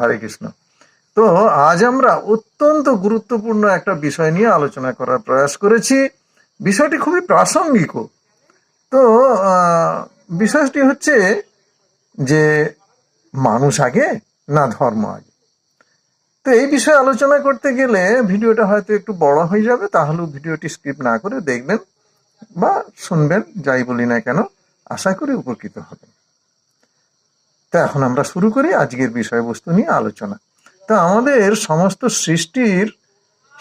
হরে কৃষ্ণ। তো আজ আমরা অত্যন্ত গুরুত্বপূর্ণ একটা বিষয় নিয়ে আলোচনা করার প্রয়াস করেছি। বিষয়টি খুবই প্রাসঙ্গিক। তো বিষয়টি হচ্ছে যে মানুষ আগে না ধর্ম আগে? তো এই বিষয়ে আলোচনা করতে গেলে ভিডিওটা হয়তো একটু বড় হয়ে যাবে, তাহলেও ভিডিওটি স্কিপ না করে দেখবেন বা শুনবেন, যাই বলি না কেন, আশা করি উপকৃত হবেন। তো এখন আমরা শুরু করি আজকের বিষয়বস্তু নিয়ে আলোচনা। তো আমাদের সমস্ত সৃষ্টির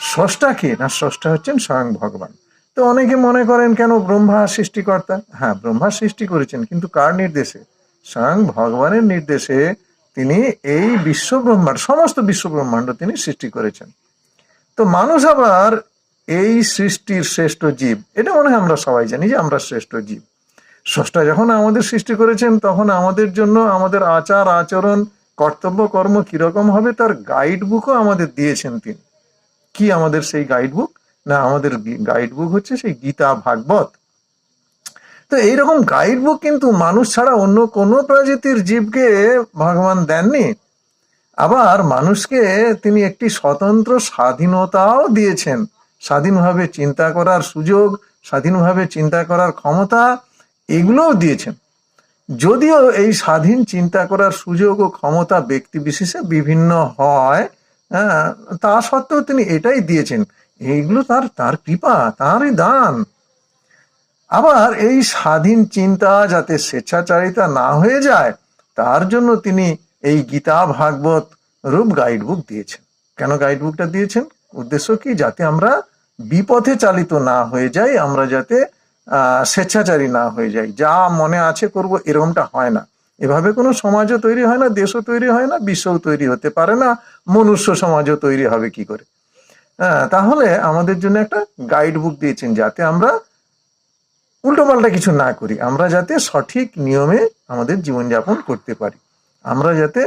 স্রষ্টা কে? না, স্রষ্টা হচ্ছেন স্বয়ং ভগবান। তো অনেকে মনে করেন, কেন ব্রহ্মা সৃষ্টিকর্তা? হ্যাঁ ব্রহ্মা সৃষ্টি করেছেন, কিন্তু কার নির্দেশে? স্বয়ং ভগবানের নির্দেশে তিনি এই বিশ্ব ব্রহ্মাণ্ড সমস্ত বিশ্ব ব্রহ্মাণ্ড তিনি সৃষ্টি করেছেন। তো মানুষ আবার এই সৃষ্টির শ্রেষ্ঠ জীব। এটা মনে হয় আমরা সবাই জানি যে আমরা শ্রেষ্ঠ জীব। স্রষ্টা যখন আমাদের সৃষ্টি করেছেন, তখন আমাদের জন্য আমাদের আচার, আচরণ, কর্তব্য, কর্ম কীরকম হবে তার গাইড বুকও আমাদের দিয়েছেন তিনি। কি আমাদের সেই গাইড বুক না, আমাদের গাইড বুক হচ্ছে সেই গীতা ভাগবত। তো এইরকম গাইড বুক কিন্তু মানুষ ছাড়া অন্য কোনো প্রজাতির জীবকে ভগবান দেননি। আবার মানুষকে তিনি একটি স্বতন্ত্র স্বাধীনতাও দিয়েছেন। স্বাধীনভাবে চিন্তা করার সুযোগ, স্বাধীনভাবে চিন্তা করার ক্ষমতা এগুলোও দিয়েছেন। যদিও এই স্বাধীন চিন্তা করার সুযোগ ও ক্ষমতা ব্যক্তি বিশেষে বিভিন্ন হয় হ্যাঁ, তা সত্ত্বেও তিনি এটাই দিয়েছেন। এইগুলো তার তার কৃপা তাঁরই দান। আবার এই স্বাধীন চিন্তা যাতে স্বেচ্ছাচারিতা না হয়ে যায় তার জন্য তিনি এই গীতা ভাগবত রূপ গাইড বুক দিয়েছেন। কেন গাইড বুকটা দিয়েছেন? উদ্দেশ্য কি? যাতে আমরা বিপথে চালিত না হয়ে যাই আমরা যাতে স্বেচ্ছাচারী না হয়ে যাই। যা মনে আছে করব, এরকমটা হয় না। এভাবে কোনো সমাজও তৈরি হয় না, দেশও তৈরি হয় না, বিশ্বও তৈরি হতে পারে না, মনুষ্য সমাজও তৈরি হবে কি করে? তাহলে আমাদের জন্য একটা গাইড বুক দিয়েছেন যাতে আমরা উল্টোপাল্টা কিছু না করি। আমরা যাতে সঠিক নিয়মে আমাদের জীবনযাপন করতে পারি। আমরা যাতে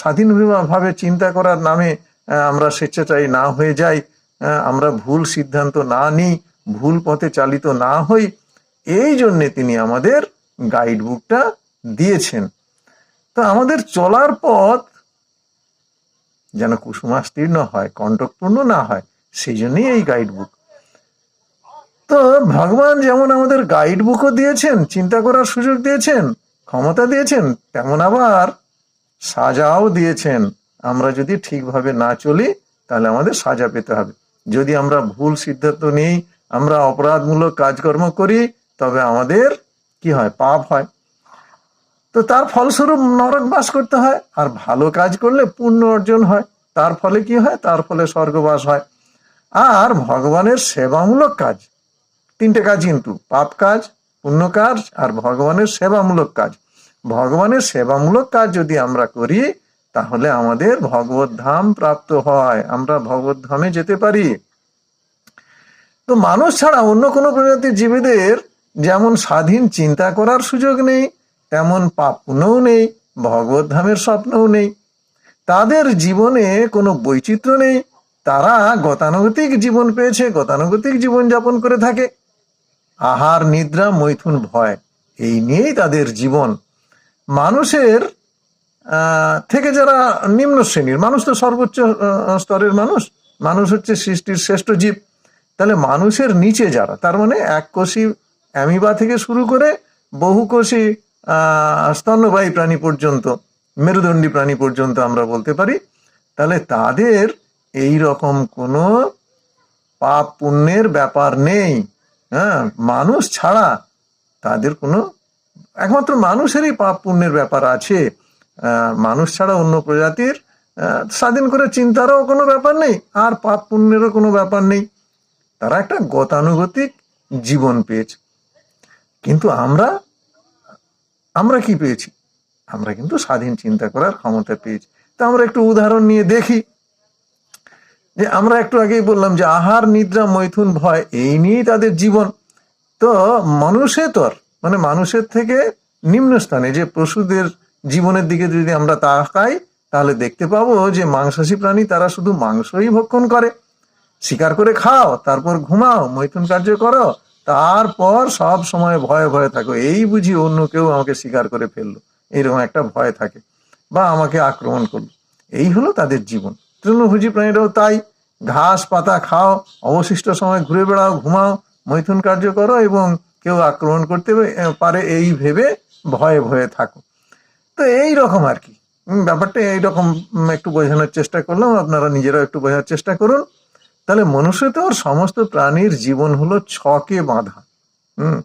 স্বাধীনভাবে চিন্তা করার নামে আমরা স্বেচ্ছাচারী না হয়ে যাই আমরা ভুল সিদ্ধান্ত না নিই ভুল পথে চালিত না হই, এই জন্যে তিনি আমাদের গাইড বুকটা দিয়েছেন। তো আমাদের চলার পথ যেন কুসুমাস্তীর্ণ হয় কণ্টকপূর্ণ না হয়, সেই জন্যই এই গাইড বুক তো ভগবান যেমন আমাদের গাইড বুকও দিয়েছেন, চিন্তা করার সুযোগ দিয়েছেন, ক্ষমতা দিয়েছেন, তেমন আবার সাজাও দিয়েছেন। আমরা যদি ঠিকভাবে না চলি, তাহলে আমাদের সাজা পেতে হবে। যদি আমরা ভুল সিদ্ধান্ত নিই আমরা অপরাধমূলক কাজকর্ম করি, তবে আমাদের কি হয়? পাপ হয়। তো তার ফলস্বরূপ নরক বাস করতে হয়, আর ভালো কাজ করলে পুণ্য অর্জন হয়। তার ফলে কি হয়? তার ফলে স্বর্গবাস হয়। আর ভগবানের সেবামূলক কাজ, তিনটে কাজ কিন্তু, পাপ কাজ, পুণ্য কাজ, আর ভগবানের সেবামূলক কাজ। ভগবানের সেবামূলক কাজ যদি আমরা করি, তাহলে আমাদের ভগবত ধাম প্রাপ্ত হয়। আমরা ভগবত ধামে যেতে পারি। তো মানুষ ছাড়া অন্য কোনো প্রজাতির জীবীদের যেমন স্বাধীন চিন্তা করার সুযোগ নেই, তেমন পাপ পুণ্যও নেই, ভগবত ধামের স্বপ্নও নেই। তাদের জীবনে কোনো বৈচিত্র্য নেই। তারা গতানুগতিক জীবন পেয়েছে, গতানুগতিক জীবন যাপন করে থাকে। আহার, নিদ্রা, মৈথুন, ভয়, এই নিয়েই তাদের জীবন। মানুষের থেকে যারা নিম্ন শ্রেণির, মানুষ তো সর্বোচ্চ স্তরের মানুষ। মানুষ হচ্ছে সৃষ্টির শ্রেষ্ঠ জীব। তাহলে মানুষের নিচে যারা তার মানে এক কোষী অ্যামিবা থেকে শুরু করে বহুকোষী আহ, স্তন্যবায়ী প্রাণী পর্যন্ত মেরুদণ্ডী প্রাণী পর্যন্ত আমরা বলতে পারি তাহলে তাদের এই রকম কোনো পাপ পুণ্যের ব্যাপার নেই। হ্যাঁ মানুষ ছাড়া তাদের কোনো একমাত্র মানুষেরই পাপ পুণ্যের ব্যাপার আছে। মানুষ ছাড়া অন্য প্রজাতির স্বাধীন করে চিন্তারও কোনো ব্যাপার নেই আর পাপ পুণ্যেরও কোনো ব্যাপার নেই। তারা একটা গতানুগতিক জীবন পেয়েছে। কিন্তু আমরা আমরা কি পেয়েছি? আমরা কিন্তু স্বাধীন চিন্তা করার ক্ষমতা পেয়েছি। তো আমরা একটু উদাহরণ নিয়ে দেখি। যে আমরা একটু আগেই বললাম যে আহার, নিদ্রা, মৈথুন, ভয়, এই নিয়েই তাদের জীবন। তো মানুষেতর মানে মানুষের থেকে নিম্ন স্থানে, যে পশুদের জীবনের দিকে যদি আমরা তাকাই, তাহলে দেখতে পাবো যে মাংসাশী প্রাণী তারা শুধু মাংসই ভক্ষণ করে। শিকার করে খাও, তারপর ঘুমাও, মৈথুন কার্য করো, তারপর সব সময় ভয়ে ভয়ে থাকো। এই বুঝি অন্য কেউ আমাকে শিকার করে ফেলল। এরকম একটা ভয় থাকে বা আমাকে আক্রমণ করল। এই হলো তাদের জীবন। তৃণভোজী প্রাণীরাও তাই। ঘাস, পাতা খাও, অবশিষ্ট সময় ঘুরে বেড়াও, ঘুমাও, মৈথুন কার্য করো এবং কেউ আক্রমণ করতে পারে এই ভেবে ভয়ে ভয়ে থাকো। তো এই রকম আর কি। ব্যাপারটা এইরকম একটু বোঝানোর চেষ্টা করলাম। আপনারা নিজেরাও একটু বোঝার চেষ্টা করুন। তাহলে মনুষ্য তো সমস্ত প্রাণীর জীবন হলো ছকে বাঁধা, হুম?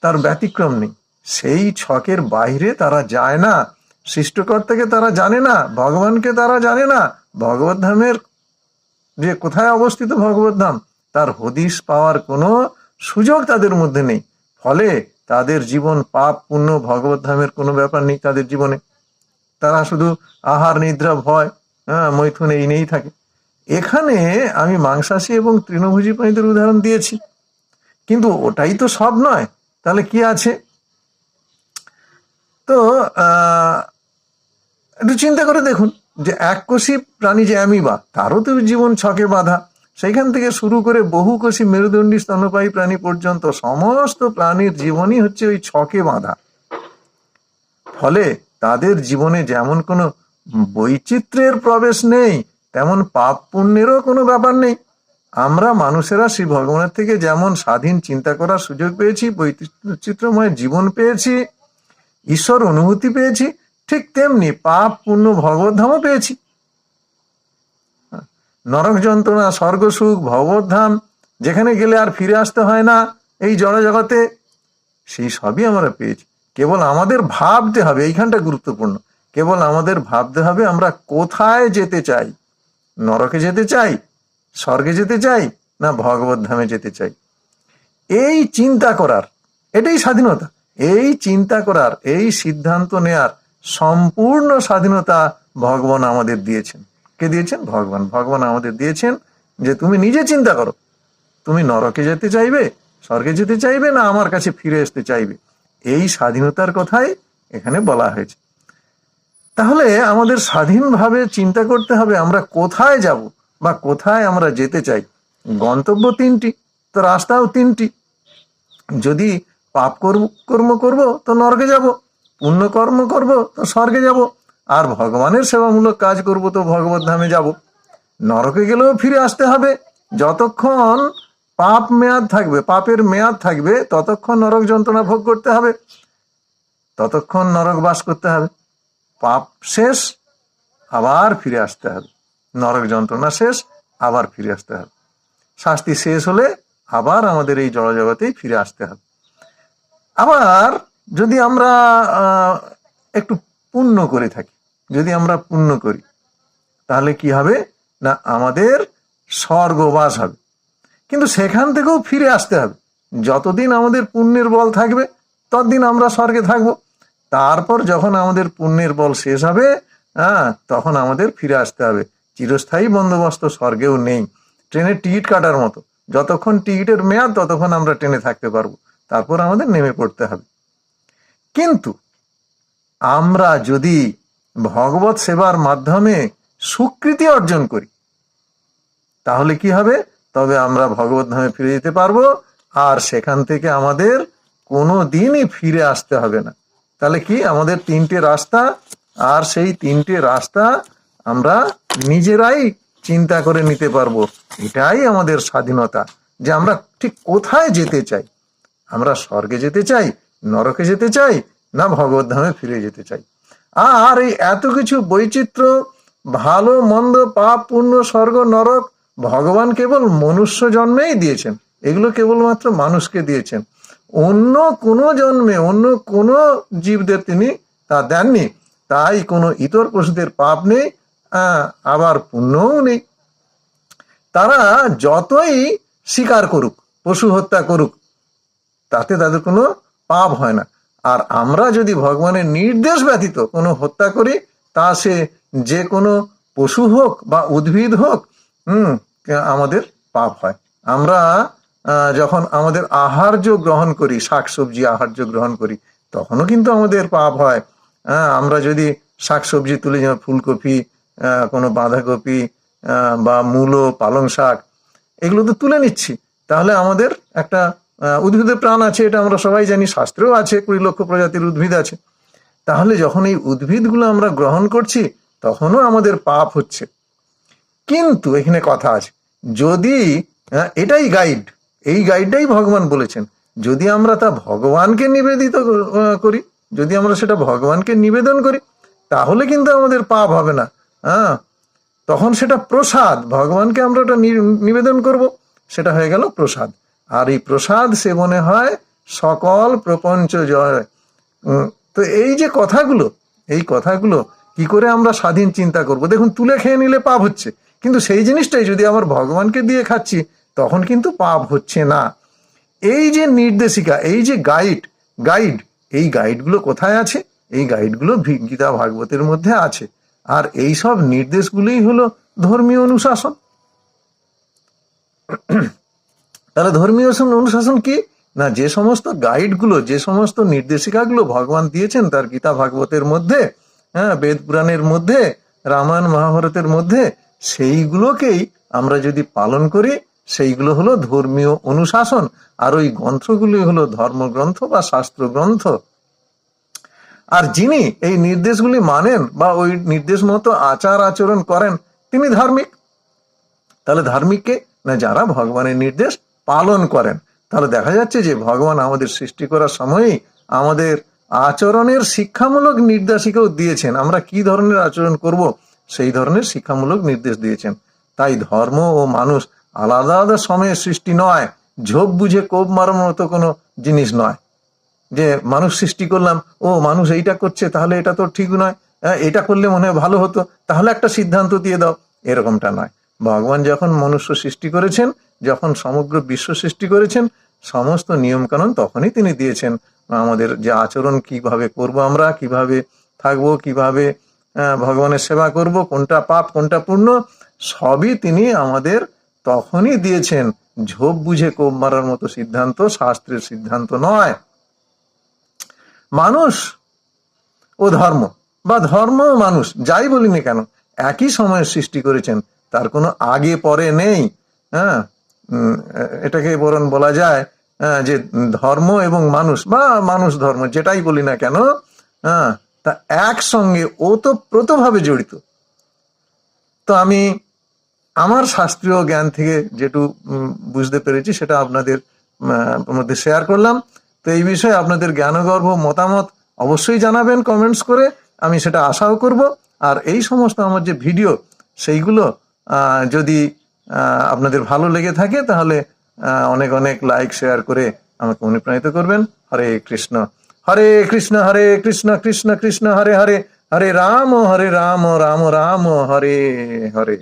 তার ব্যতিক্রম নেই। সেই ছকের বাইরে তারা যায় না, সৃষ্টকর্তাকে তারা জানে না, ভগবানকে তারা জানে না। ভগবত ধামের যে কোথায় অবস্থিত ভগবত ধাম, তার হদিশ পাওয়ার কোনো সুযোগ তাদের মধ্যে নেই। ফলে তাদের জীবন পাপ পুণ্য ভগবত ধামের কোনো ব্যাপার নেই তাদের জীবনে। তারা শুধু আহার, নিদ্রা, ভয় হ্যাঁ মৈথুন এই নেই থাকে। এখানে আমি মাংসাশী এবং তৃণভোজী প্রাণীদের উদাহরণ দিয়েছি। কিন্তু ওটাই তো সব নয়। তাহলে কি আছে? তো একটু চিন্তা করে দেখুন যে এককোষী প্রাণী যে অ্যামিবা, তারও তো জীবন ছকে বাঁধা। সেইখান থেকে শুরু করে বহুকোষী মেরুদণ্ডী স্তন্যপায়ী প্রাণী পর্যন্ত সমস্ত প্রাণীর জীবনই হচ্ছে ওই ছকে বাঁধা। ফলে তাদের জীবনে যেমন কোনো বৈচিত্র্যের প্রবেশ নেই তেমন পাপ পুণ্যেরও কোনো ব্যাপার নেই। আমরা মানুষেরা শ্রী ভগবানের থেকে যেমন স্বাধীন চিন্তা করার সুযোগ পেয়েছি, বৈচিত্র্যময় জীবন পেয়েছি, ঈশ্বর অনুভূতি পেয়েছি, ঠিক তেমনি পাপ পুণ্য ভগবত ধামও পেয়েছি। নরক যন্ত্রণা, স্বর্গ সুখ ভগবত ধাম যেখানে গেলে আর ফিরে আসতে হয় না এই জড় জগতে সেই সবই আমরা পেয়েছি। কেবল আমাদের ভাবতে হবে, এইখানটা গুরুত্বপূর্ণ। কেবল আমাদের ভাবতে হবে আমরা কোথায় যেতে চাই। নরকে যেতে চাই? স্বর্গে যেতে চাই? না ভগবত ধামে যেতে চাই? এই চিন্তা করার, এটাই স্বাধীনতা। এই চিন্তা করার, এই সিদ্ধান্ত নেয়ার সম্পূর্ণ স্বাধীনতা ভগবান আমাদের দিয়েছেন। কে দিয়েছেন? ভগবান। ভগবান আমাদের দিয়েছেন যে তুমি নিজে চিন্তা করো। তুমি নরকে যেতে চাইবে, স্বর্গে যেতে চাইবে না আমার কাছে ফিরে আসতে চাইবে? এই স্বাধীনতার কথাই এখানে বলা হয়েছে। তাহলে আমাদের স্বাধীনভাবে চিন্তা করতে হবে আমরা কোথায় যাব বা কোথায় আমরা যেতে চাই। গন্তব্য তিনটি, তো রাস্তাও তিনটি। যদি পাপ কর্ম করব, তো নরকে যাব। পুণ্য কর্ম করব, তো স্বর্গে যাব। আর ভগবানের সেবামূলক কাজ করব, তো ভগবত ধামে যাব। নরকে গেলেও ফিরে আসতে হবে। যতক্ষণ পাপ মেয়াদ থাকবে, পাপের মেয়াদ থাকবে, ততক্ষণ নরক যন্ত্রণা ভোগ করতে হবে। ততক্ষণ নরক বাস করতে হবে। পাপ শেষ, আবার ফিরে আসতে হবে। নরক যন্ত্রণা শেষ, আবার ফিরে আসতে হবে। শাস্তি শেষ হলে আবার আমাদের এই জড়জগতেই ফিরে আসতে হবে। আবার যদি আমরা একটু পুণ্য করে থাকি, যদি আমরা পুণ্য করি, তাহলে কি হবে? না, আমাদের স্বর্গবাস হবে। কিন্তু সেখান থেকেও ফিরে আসতে হবে। যতদিন আমাদের পুণ্যের বল থাকবে, ততদিন আমরা স্বর্গে থাকব। তারপর যখন আমাদের পুণ্যের বল শেষ হবে হ্যাঁ তখন আমাদের ফিরে আসতে হবে। চিরস্থায়ী বন্দোবস্ত স্বর্গেও নেই। ট্রেনের টিকিট কাটার মতো। যতক্ষণ টিকিটের মেয়াদ, ততক্ষণ আমরা ট্রেনে থাকতে পারব। তারপর আমাদের নেমে পড়তে হবে। কিন্তু আমরা যদি ভগবত সেবার মাধ্যমে স্বীকৃতি অর্জন করি, তাহলে কি হবে? তবে আমরা ভগবত ধামে ফিরে যেতে পারব। আর সেখান থেকে আমাদের কোনো দিনই ফিরে আসতে হবে না। তাহলে কি? আমাদের তিনটে রাস্তা, আর সেই তিনটে রাস্তা আমরা নিজেরাই চিন্তা করে নিতে পারব। এটাই আমাদের স্বাধীনতা, যে আমরা ঠিক কোথায় যেতে চাই। আমরা স্বর্গে যেতে চাই, নরকে যেতে চাই, না ভগবত ধামে ফিরে যেতে চাই। আর এই এত কিছু বৈচিত্র্য, ভালো, মন্দ, পাপ, পুণ্য, স্বর্গ, নরক, ভগবান কেবল মনুষ্য জন্মেই দিয়েছেন। এগুলো কেবলমাত্র মানুষকে দিয়েছেন। অন্য কোনো জন্মে, অন্য কোনো জীবদের তিনি তা দেননি। তাই কোনো ইতর পশুদের পাপ নেই আবার পুণ্যও নেই। তারা যতই স্বীকার করুক, পশু হত্যা করুক, তাতে তাদের কোনো পাপ হয় না। আর আমরা যদি ভগবানের নির্দেশ ব্যতীত কোনো হত্যা করি, তা সে যে কোনো পশু হোক বা উদ্ভিদ হোক, হুম, আমাদের পাপ হয়। আমরা যখন আমাদের আহার্য গ্রহণ করি, শাকসবজি আহার্য গ্রহণ করি, তখনও কিন্তু আমাদের পাপ হয়। হ্যাঁ আমরা যদি শাকসবজি তুলে, যেমন ফুলকপি কোনো বাঁধাকপি বা মূলো, পালং শাক, এগুলো তো তুলে নিচ্ছি। তাহলে আমাদের একটা উদ্ভিদের প্রাণ আছে, এটা আমরা সবাই জানি, শাস্ত্রেও আছে, কুড়ি লক্ষ প্রজাতির উদ্ভিদ আছে। তাহলে যখন এই উদ্ভিদগুলো আমরা গ্রহণ করছি, তখনও আমাদের পাপ হচ্ছে। কিন্তু এখানে কথা আছে, যদি এটাই গাইড এই গাইডটাই ভগবান বলেছেন। যদি আমরা তা ভগবানকে নিবেদিত করি, যদি আমরা সেটা ভগবানকে নিবেদন করি, তাহলে কিন্তু আমাদের পাপ হবে না। হ্যাঁ তখন সেটা প্রসাদ, ভগবানকে আমরা ওটা নিবেদন করব, সেটা হয়ে গেল প্রসাদ। আর এই প্রসাদ সেবনে হয় সকল প্রপঞ্চ জয়। তো এই যে কথাগুলো, এই কথাগুলো কি করে আমরা স্বাধীন চিন্তা করব? দেখুন, তুলে খেয়ে নিলে পাপ হচ্ছে। কিন্তু সেই জিনিসটাই যদি আমার ভগবানকে দিয়ে খাচ্ছি তখন কিন্তু পাপ হচ্ছে না। এই যে নির্দেশিকা, এই যে গাইড গাইড এই গাইডগুলো কোথায় আছে? এই গাইডগুলো গীতা ভাগবতের মধ্যে আছে। আর এই সব নির্দেশগুলোই হলো ধর্মীয় অনুশাসন। তাহলে ধর্মীয় অনুশাসন কি? না, যে সমস্ত গাইডগুলো যে সমস্ত নির্দেশিকাগুলো ভগবান দিয়েছেন তার গীতা ভাগবতের মধ্যে হ্যাঁ বেদ পুরাণের মধ্যে, রামায়ণ মহাভারতের মধ্যে, সেইগুলোকেই আমরা যদি পালন করি সেইগুলো হলো ধর্মীয় অনুশাসন, আর ওই গ্রন্থগুলি হলো ধর্মগ্রন্থ বা শাস্ত্র গ্রন্থ আর যিনি এই নির্দেশগুলি মানেন বা ওই নির্দেশ মতো আচার আচরণ করেন, তিনি ধার্মিক। তাহলে ধার্মিককে না যারা ভগবানের নির্দেশ পালন করেন? তাহলে দেখা যাচ্ছে যে ভগবান আমাদের সৃষ্টি করার সময়ই আমাদের আচরণের শিক্ষামূলক নির্দেশিকাও দিয়েছেন। আমরা কি ধরনের আচরণ করব? সেই ধরনের শিক্ষামূলক নির্দেশ দিয়েছেন। তাই ধর্ম ও মানুষ আলাদা আলাদা সময়ের সৃষ্টি নয় ঝোপ বুঝে কোপ মারার মতো কোনো জিনিস নয়। যে মানুষ সৃষ্টি করলাম ও মানুষ এইটা করছে তাহলে এটা তো ঠিক নয় হ্যাঁ, এটা করলে মনে হয় ভালো হতো তাহলে একটা সিদ্ধান্ত দিয়ে দাও। এরকমটা নয়। ভগবান যখন মনুষ্য সৃষ্টি করেছেন যখন সমগ্র বিশ্ব সৃষ্টি করেছেন সমস্ত নিয়মকানুন তখনই তিনি দিয়েছেন। আমাদের যে আচরণ কীভাবে করব আমরা কীভাবে থাকব কীভাবে ভগবানের সেবা করব কোনটা পাপ কোনটা পূর্ণ সবই তিনি আমাদের তখনই দিয়েছেন ঝোপ বুঝে কোপ মারার মতো সিদ্ধান্ত শাস্ত্রের সিদ্ধান্ত নয়। মানুষ ও ধর্ম বা ধর্ম মানুষ যাই বলি না কেন একই সময়ে সৃষ্টি করেছেন তার কোনো আগে পরে নেই। হ্যাঁ? এটাকে বরং বলা যায় আহ, যে ধর্ম এবং মানুষ বা মানুষ ধর্ম যেটাই বলি না কেন হ্যাঁ তা একসঙ্গে ওতপ্রোতভাবে জড়িত। তো আমি আমার শাস্ত্রীয় জ্ঞান থেকে যেটু বুঝতে পেরেছি, সেটা আপনাদের মধ্যে শেয়ার করলাম। তো এই বিষয়ে আপনাদের জ্ঞানগর্ভ মতামত অবশ্যই জানাবেন কমেন্টস করে। আমি সেটা আশাও করব। আর এই সমস্ত আমার যে ভিডিও সেইগুলো যদি আপনাদের ভালো লেগে থাকে, তাহলে অনেক অনেক লাইক শেয়ার করে আমাকে অনুপ্রাণিত করবেন। হরে কৃষ্ণ হরে কৃষ্ণ হরে কৃষ্ণ কৃষ্ণ কৃষ্ণ, হরে হরে হরে রাম হরে রাম রাম রাম, হরে হরে।